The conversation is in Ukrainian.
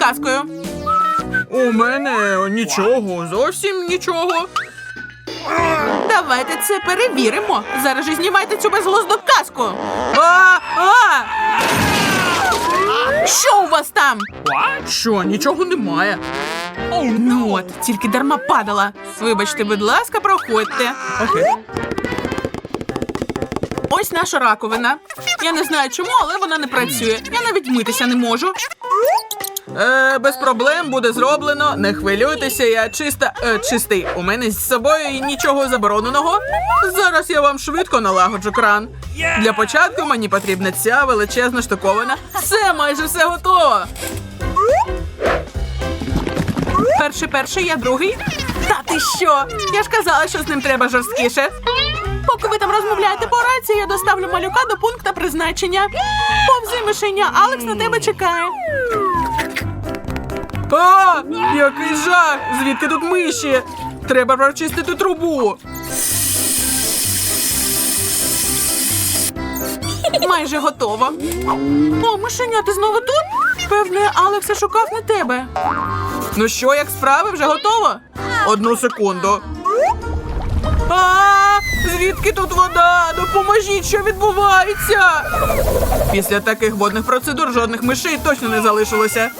підказкою. У мене нічого, зовсім нічого. Давайте це перевіримо. Зараз же знімайте цю безглузду казку. А, а! Що у вас там? Що, нічого немає. Ну от, тільки дарма падала. Вибачте, будь ласка, проходьте. Окей. Ось наша раковина. Я не знаю чому, але вона не працює. Я навіть митися не можу. Е, без проблем буде зроблено. Не хвилюйтеся, я чиста, е, чистий. У мене з собою нічого забороненого. Зараз я вам швидко налагоджу кран. Для початку мені потрібна ця величезна штуковина. Все, майже все готово. Перший перший, я другий. Та ти що? Я ж казала, що з ним треба жорсткіше. Поки ви там розмовляєте по рації, я доставлю малюка до пункту призначення. Повзи мишеня, Алекс на тебе чекає. А, який жах! Звідки тут миші? Треба прочистити трубу. Майже готово. О, мишеня, ти знову тут? Певне, Алекса шукав на тебе. Ну що, як справи, вже готово? Одну секунду. А, звідки тут вода? Допоможіть, що відбувається? Після таких водних процедур жодних мишей точно не залишилося.